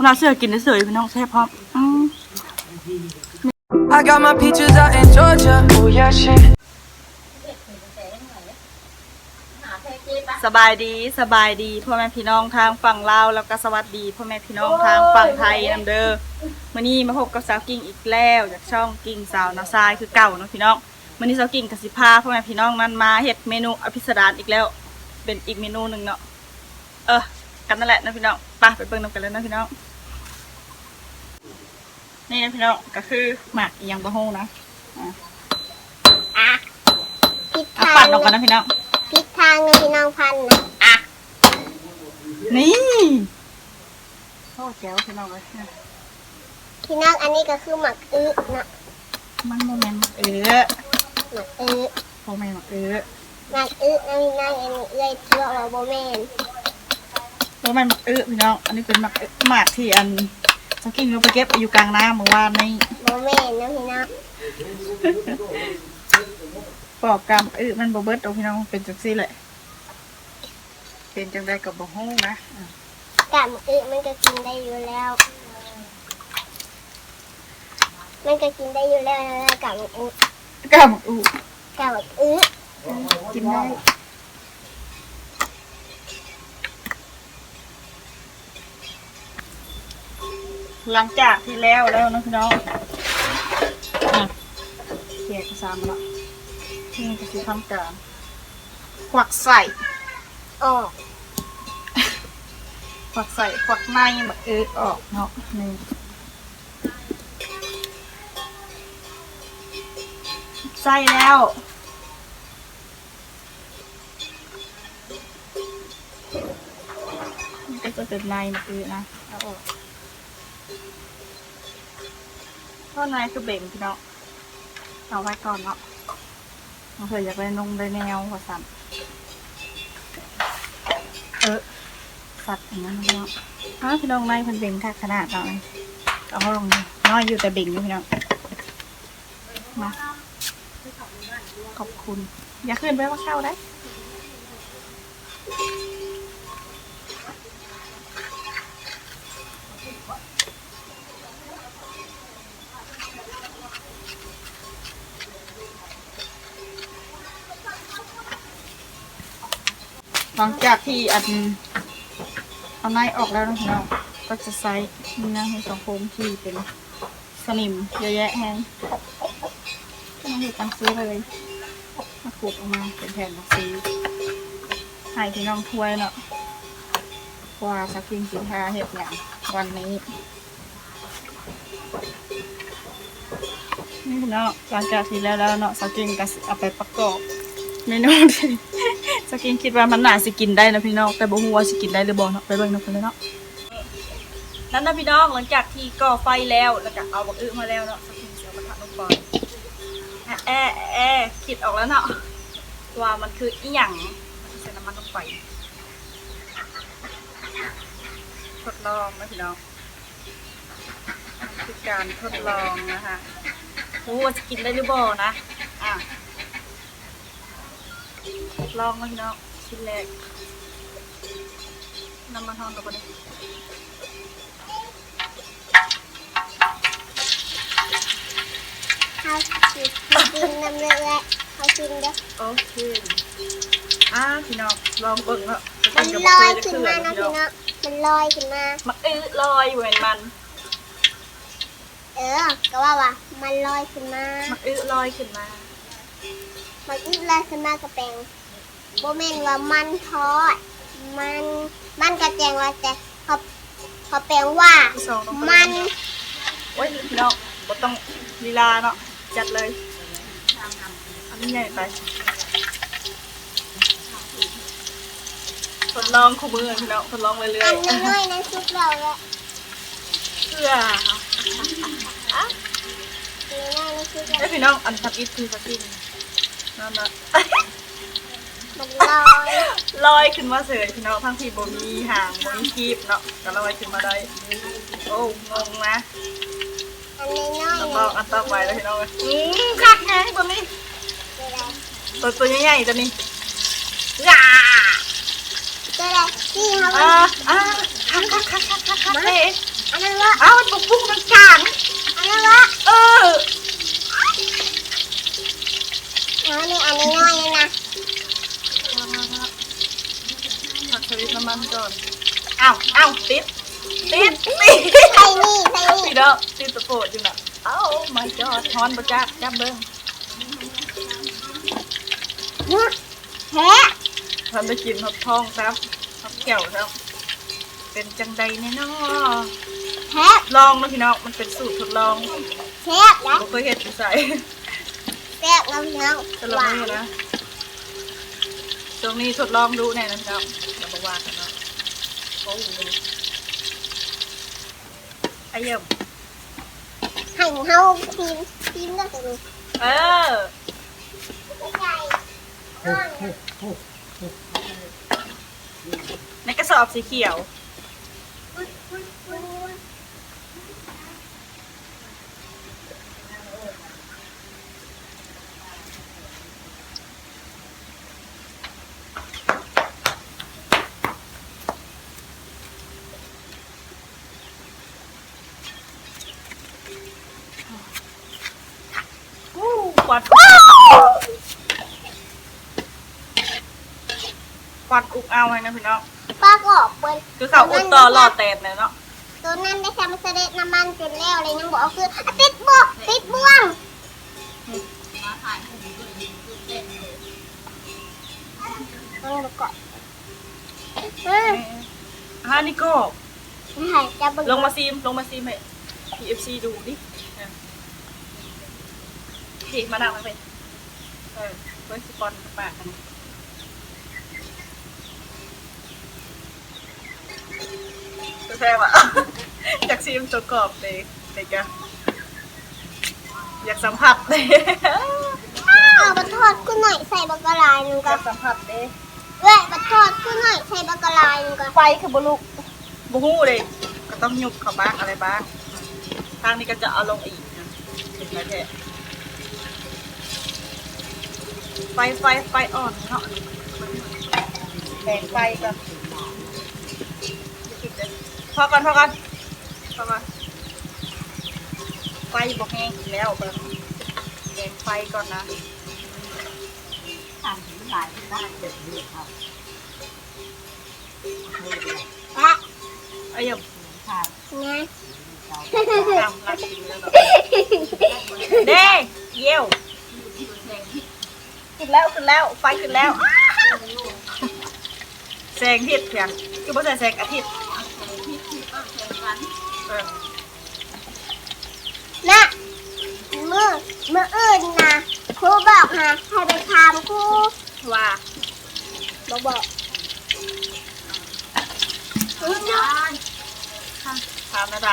คุณเอาเสื้อกินได้เสยพี่น้องแซ่บพร้อมอืม I got my peaches out in Georgia. Oh yeah, shit. สบายดีสบายดีพ่อแม่พี่น้องทางฝั่งลาวแล้วก็สวัสดีพ่อแม่พี่น้องทางฝั่งไทยนํเด้อมื้อนี้มาพบกับสาวกิ่งอีกแล้วจากช่องกิ่งสาวนาซายคือเก่าเนาะพี่น้องมื้อนี้สาวกิ่งกับสิพาพ่อแม่พี่น้องนั้นมาเฮ็ดเมนูอภิสดารอีกแล้ว เป็นอีกเมนูหนึ่งเนาะเออกันนั่นแหละนะพี่น้องไปไปเบิ่งนำกันเลยนะพี่น้อง นี่นะพี่น้องก็คือหมักอีหยังบ่ฮู้นะอะพิษเอาทาปัดงออกกันนะพี่น้องพิษทางในพี่น้องพันธุ์นะอะนี่โอ้แจ๋วพี่น้องเลยพี่น้องอันนี้ก็คือหมักอึนะมันโมเมนต์เออหมักอึโมเมนต์เออหมักอึนะพี่น้องอันนี้เอ้ยเชื่อว่าโบแมนโมเมนต์เออพี่น้องอันนี้เป็นหมักเอ๊ะหมากที่อัน สกิ้งเราไปเก็บอยู่กลางน้ำเมื่อวานนี้โบแมนนะพี่น้องปอกกำเออมันบเบิดเอาพี่น้องเป็นจังซี่แหละเป็นจังได้กับบ่ฮู้นะอะกะหมักอึมันก็กินได้อยู่แล้ว มันก็กินได้อยู่แล้วนะกะหมักอึกำอูกะหมักอึ กินได้ หลังจากที่แล้วแล้วนะพี่น้องอะเกียกสามละนี่ก็คือทำการควักใส่ออกควักใส่ควักในแบบเออออกเนาะนี่ใส่แล้วก็จะเป็นในแบบเออนะเอาออก ข้างในคือเบ่งพี่เนาะเอาไว้ก่อนเนาะเราเคยอยากไปนงไดแนวกว่าสั่นเออสัตว์อย่างนั้นพี่น้องอ้าวพี่น้องไล่พันเบ่งค่ะขนาดเราเลยเอาลงน้อยอยู่แต่เบ่งอยู่พี่เน้องมาขอบคุณ อย่าขึ้นไปว่าเข้าได้ หลังจากที่อันเอาไนออกแล้วนะพี่น้องก็จะใส่นี่นะให้สองโคมที่เป็นสนิมเยอะแยะแฮงก็มาเห็ดตังซื้อเลยมาขูดออกมาเป็นแผ่นตังซื้อให้พี่น้องถ้วยเนาะว่าสักกินสินค้าเห็ดอย่างวันนี้นี่พี่น้อหลังจากที่แล้วแล้วเนาะสกินก็เอาไปประกอบเมนูที่ สกินคิดว่ามันน่าสิกินได้นะพี่น้องแต่บ่ฮู้ว่าสิกินได้หรือบ่เนาะไปเบิ่งนำกันเลยเนาะนั่นนะพี่น้องหลังจากที่ก่อไฟแล้วแล้วก็เอาบักอึมาแล้วเนาะสกินเสียมาทะลงก่อนแอะแอะแอะคิดออกแล้วเนาะว่ามันคืออีหยังใส่น้ำมันลงไปทดลองนะพี่น้องคือการทดลองนะคะรู้ว่าจะกินได้หรือบ่นะอะ ลองมาพี่น้องชิ้นแรกน้ำมันหอมกับอันนี้เขากินกินน้ำเลยแหละเขากินเด้อโอเคอ่าพี่น้องลองเบิ่งเนาะมันลอยขึ้นมานะพี่น้องมันลอยขึ้นมามันอื้อลอยเหมือนมัน เออก็ว่าว่ามันลอยขึ้นมามันอื้อลอยขึ้นมา มันอึดลอยขึ้นมากระแปงโบเมนว่ามันทอด มันมันกระแจงว่าแต่เขาเขาแปลว่าที่สองลงไปมันโอ้ยพี่น้องบ่ต้องลีลาเนาะจัดเลยอันนี้ใหญ่ไปทดลองคู่มือพี่น้องทดลองเรื่ออัยนน้อยๆนั้นซุปเราแหละๆเพื่ออันน้อยๆนั้นซุปเราไอ้ยพี่น้องอันทับอิทคือสกิน นั่นนะมันลอยลอยขึ้นมาเสยพี่น้องทั้งที่บ่มีหางบ่มีคีบเนาะก็ลอยขึ้นมาได้ โอ้งงนะอันน้อยๆต้องนั้ลนองอันต่อไปแล้วพี่น้องอืมคักแฮงตัวนี้ตัวใดตัวตัวใหญ่ๆตัวนี้ย่าตัวใดนี่เขาอ่าอ่าคักคักคักคักคักคักเอ๊ะอันนั้นวะอ้าวมันปุกปุกมันกลางอันนั้นวะเออ อันนี้อันนี้น้อยนะผักสวิตน้ำมันก่อนอ้าวอ้าวติดติดติดใส่นี่ใส่นี่ติดแล้วติดตะโกดอยู่น่ะเอ้า my god ฮอนบ่จักจับเบิ่งแท้ทำได้กินหอบทองครับหอบแก้วครับ เป็นจังใดแน่นอแท้ลองนะพี่น้องมันเป็นสูตรทดลองแท้นะบ่เคยเห็นใส่ แท้น้ำน้แต่ำละหวามื้อนนะตรงนี้ทดลองดูแน่นะพี่น้องเราบอกว่ากันเนาะโอ้โหไอ้เยี่ยมให้เฮาทีมทีมก็จะมีเออใหญ่ในกระสอบสีเขียวอู้ควัน ควันอุกเอาไว้นะพี่น้องปลากรอบเปิ้นคือเขาอุดต่อรอแตนเลยเนาะตัวนั้นได้ทำเสด็จน้ำมันจนแล้วเลยยังบอกเอาคืออะติดบ่วงติดบ่วงเอามาก่อนเออฮานิโก้ให้จะเบิ่งลงมาซีมลงมาซีมให้ PFC ดูดิอะ พี่มานั่งมาไปเออเพื่อนสปอนกับปากกันแซ่บอะอยากซีมตัวกรอบเลยเด็กอะอยากสัมผัสเลยเอาบัตทอดกูหน่อยใส่บักกะลายหนึงอก่อยานกสัมผัสเลยเว้ยบัตทอดกูหน่อยใส่บักกะลายหนึงก่อนไฟคือบลูกบูฮู้เลย ก็ต้องยุบเขาบ้างอะไรบ้างทางนี้ก็จะเอาลงอีกนะเห็นไหมแค่ ไฟไฟไฟอ่อนเนาะแบ่งไฟก่อนพอก่อนพอก่อนพอก่อนไฟบอกแห้งอีกแล้วเบิ่งแบ่งไฟก่อนนะและไอ้ยมนะตามรักกินเลยเนาะเด้เยี่ยวขึ้ นแล้วขึ้นแล้วไฟขึ้นแล้วแสงอาทิตย์เพียงคือบ่ใช่แสงอาทิตย์เออนะมือมืออื่นนะครูบอกฮะให้ไปถามครูว่าบอกบอกทำอะไร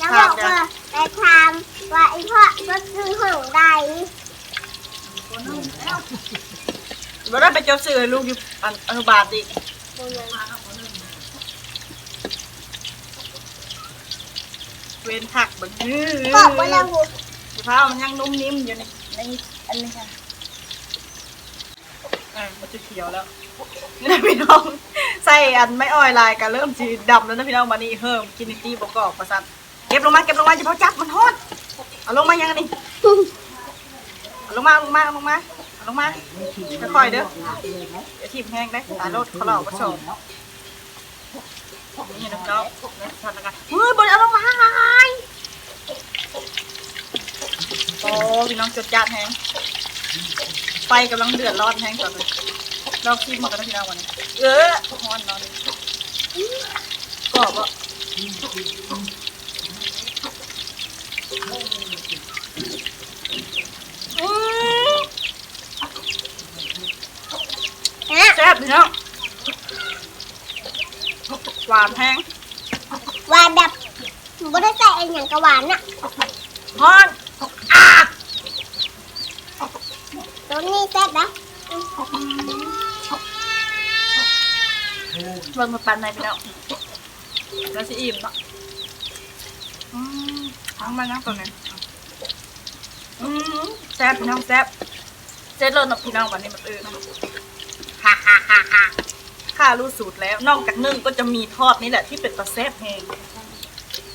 จะบอกว่าไปถาม ว่าไอ้พ่อก็ซื้อของใดบ่ได้ไปจดซื้อให้ลูกอยู่อันอนุบาลดิเว้นผักเบิ่งอื้อบอกว่าแล้วหูมะพร้าวมันยังนุ่มนิ่มอยู่ในในอันนี้ค่ะอ่ามันจะเขียวแล้วนี่นะพี่น้องใส่อันไม่ออยลายกันเริ่มสีดำแล้วนะพี่น้องมานี่เพิ่มกินิตี้ประกอบประสันเก็บลงมาเก็บลงมาจะพอจับมันทอด เอาลงมายังนนี้เอาลงมาลงมาลงมาเอาลงมาค่อยๆเด้อเดี๋ยวทีมแห้งได้ตายรถเขาหลอกมาส่งนี่น้องเนี่ยทอดแล้วกันเฮ้ยบนเอาลงมาโอ้พี่น้องจดจานแห้งไฟกำลังเดือดร้อนแห้งก่อนเลยลองชิมมากันนะพี่น้องวันนี้เออฮอนนอนกรอบอะ อืม นะ แซ่บพี่น้องหวานแห้งหวานแบบบ่ได้ใส่ไอ้หยังกะหวานน่ะฮ้อนอะตัวนี้แซ่บนะเบิ่งมาปันในพี่น้องแล้วสิอิ่มเนาะอืมทั้งมันนะตัวนี้อืมแซ่บพี่น้องแซ่บเจ๊เลิศเนาะพี่น้องวันนี้มันเออฮ่าฮ่าฮ่าฮ่า ข้ารู้สูตรแล้ว นอกจากนึ่งก็จะมีทอดนี่แหละที่เป็นตะแซ่บแหง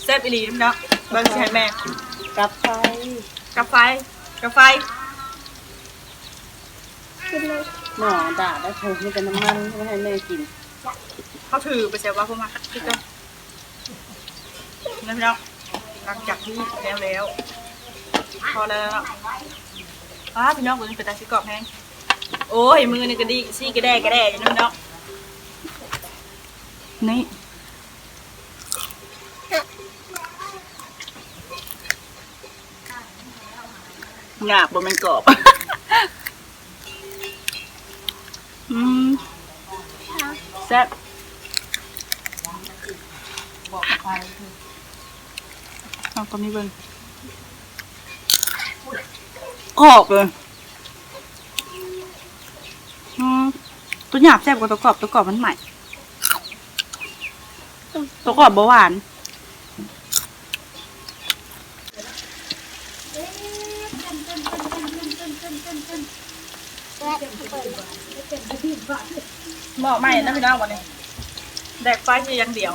แซ่บอีหลีนะพี่น้องเบิ้งสิให้แม่กับไฟกับไฟกับไฟกินเลยหน่อด่าได้โทษนี่กันน้ำมันไม่ให้แม่กินเขาถือไปเสียว่าพวกมาพี่ก็นะพี่น้องหลังจากที่แล้วแล้ว พอแล้วอ้าพี่น้องคุณเป็นตาชิกรอบแห้ง โอ้ย มือนี่ก็ดีซี่ก็ได้ก็ได้อยู่นะพี่น้องนี่หยาบบนมันกรอบ อืมแซ่บเอาตัวนี้เบิ่งกรอบเลยอืมตัวหยาบแซ่บกว่าตัวกรอบตัวกรอบมันใหม่ ตัวกรอบเบาหวานเหมาะไหมนะพี่น้องวันนี้แดกไฟจะอยังเดียว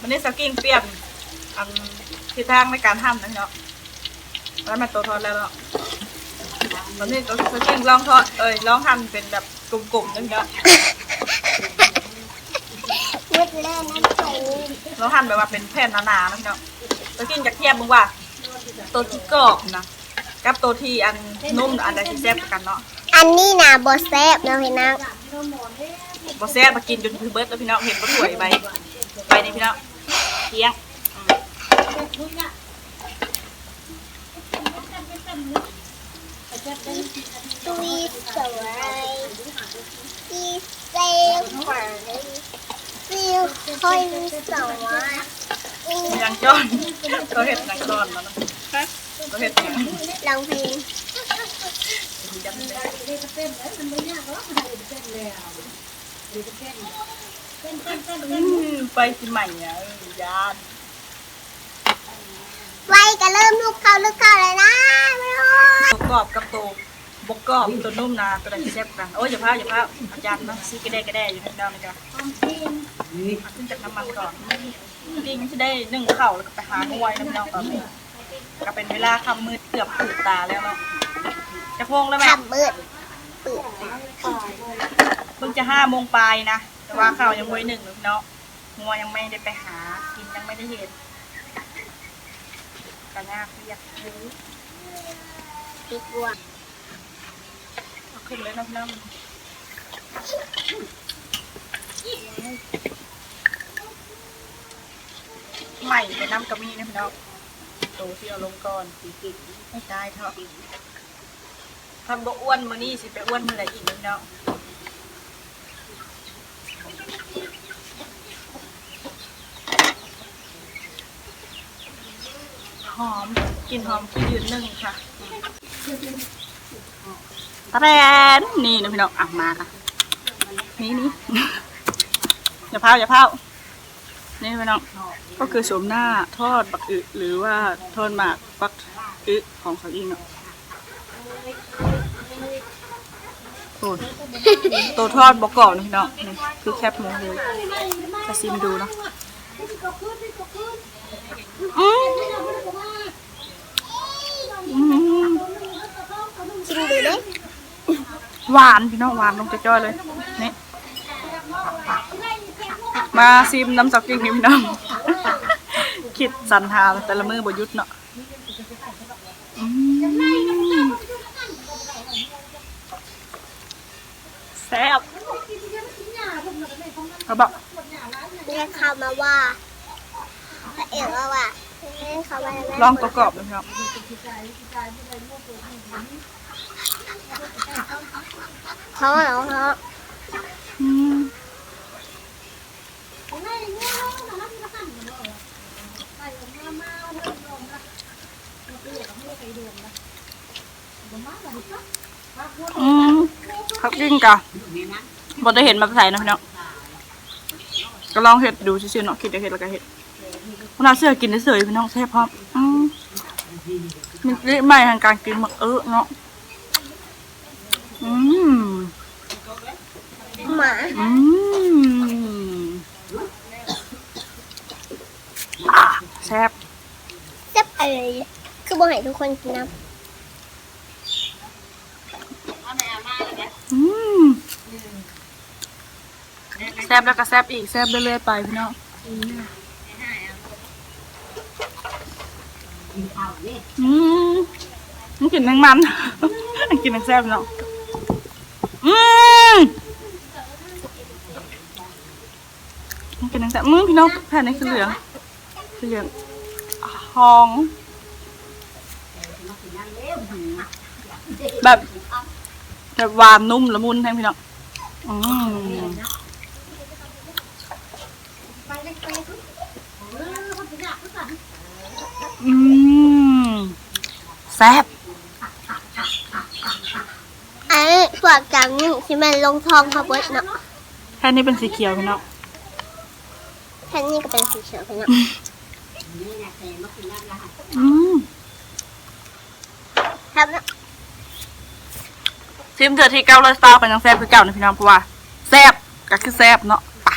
วันนี้สกิ้งเปียนอันทิศทางในการทำนะพี่น้องแล้วมาตัวทอดแล้วเนาะวันนี้ตัวสกิ้งลองทอดเอ้ยลองทำเป็นแบบ กลุ่มๆนะพี่น้องมืดแล้วนะไข่นี่ลองทำแบบว่าเป็นแผ่นหนาๆนะพี่น้องสกิ้งจะเทียบมึงว่า ตัวที่กรอบนะกับตัวที่อันนุ่มอันใดที่แซ่บกว่ากันเนาะอันนี้นะบอแซบนะพี่นางบอแซ่บมากินจนคือเบิร์ดแล้วพี่น้องเห็นบ่สวยใบใบนี้พี่น้องเคี้ยง อืมตุยสวยอีเซลฝันซีลคอยสวยอียังจ้อนเขาเห็ดยังจ้อนมาเนาะเขาเห็ดยังลองเพลงอืมไปสิใหม่อะเออยาน ไว้ก็เริ่มลูกเข้าลูกเข้าเลยนะไม่รู้ตัวกรอบกับตัวบกกรอบตัวนุ่มนะตัวไหนที่แซ่บกันโอ้ยอย่าพลาดอย่าพลาดอาจารย์นะซีกระแดกกระแดอยู่ในน้ำนี่จ้ะเอาขึ้นจากน้ำมันก่อนจริงจะได้นึ่งเข้าวแล้วก็ไปหางวยน้ำเน้องตอนนี้ก็เป็นเวลาคำมืดเกือบตื่นตาแล้วเนาะจะพงแล้วแม่ขับมืดเปิดเพิ่งจะห้าโมงปลายนะ แต่ว่าข้าวยังไม่หนึ่งเนาะงัวยังไม่ได้ไปหา กินยังไม่ได้เห็น กันาเรียกปิดบัวเอาขึ้นเลยน้ำน้ำใหม่ไปน้ำกระมี่นะพี่น้องโตที่เอาลงก่อนไม่ได้เถอะทำบ่อ้วนมานี่สิไปอ้วนเมื่อไหร่อีกพี่น้อง หอมกลิ่นหอมที่ยืนหนึ่งค่ะตะแรนนี่นะพี่น้องอะมาค่ะ นี่นี่อย่าเผาอย่าเผานี่พี่น้องก็คือสวมหน้าทอดบักอึหรือว่าทอดหมากบักอึของเขาอิงเนาะโอ้ตัวทอดบอกกรอบนะพี่น้องนี่คือแคบหมูเลยจะซิมดูเนาะอืมอืม ชิมดูดิหวานพี่น้องหวานลงจะจ้อยเลยนี่มาซิมน้ำสกิ้งนี่พี่น้องคิดสันหาแต่ละมือบหยุดเนาะอืมแซ่บเขาบอกเรียกเขามาว่าพระเอกว่าว่าเรียกเขามาแล้วลองประกอบเลยพี่น้อง เขาเหรอเขาอืมอืมเขากิ้งกะบอได้เห็นมาใส่นะพี่น้องก็ลองเห็ดดูซื่อๆเนาะคิดจะเห็ดแล้วก็เห็ดเวลาเสือกินได้เสยพี่น้องแซ่บพร้อมอืมมันริใหม่ทางการกินหมักเออเนาะ อืมหมาอืมอะแซ่บแซ่บอะไรคือบ่ให้ทุกคนกินน้อืมแซ่บแล้วก็แซ่บอีกแซ่บเรื่อยๆไปพี่น้องอืมมันกินแมงมันมัน กินแมงแซ่บพี่น้อง อืมมันกินแมงแซ่บมือพี่น้องแผ่นนี้คือเหลืองคือเหลืองทองแบบแบบหวานนุ่มละมุนแทงพี่น้องอืมอืมแซ่บำอันนี้พวกจังนี่ที่มัน ลงทองเขาเบิดเนาะแค่นี้เป็นสีเขียวพี่น้องแค่นี้ก็เป็นสีเขียวไปเนาะอืมครับเนาะทีมเธอที่เก้าร้อยสตาร์เป็นยังแซ่บคือเก่านะพี่น้องเพราะว่าแซ่บก็คือแซ่บเนาะไป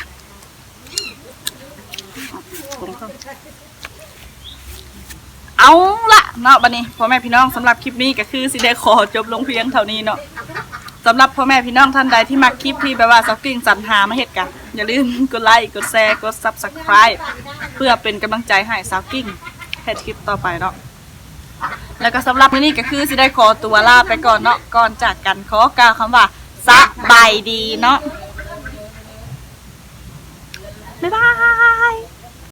เอาละเนาะบันนี้พ่อแม่พี่น้องสำหรับคลิปนี้ก็คือสิได้ขอจบลงเพียงเท่านี้เนาะ สำหรับพ่อแม่พี่น้องท่านใดที่มักคลิปที่แบบว่าสักกิ่งสรรหามาเฮ็ดกันอย่าลืมกดไลค์กดแชร์กด subscribe เพื่อเป็นกำลังใจให้สาวกิ่งเฮ็ดคลิปต่อไปเนาะแล้วก็สำหรับมื้อนี้ก็คือสิได้ขอตัวลาไปก่อนเนาะก่อนจากกันขอกล่าวคำว่าสบายดีเนาะบ๊ายบาย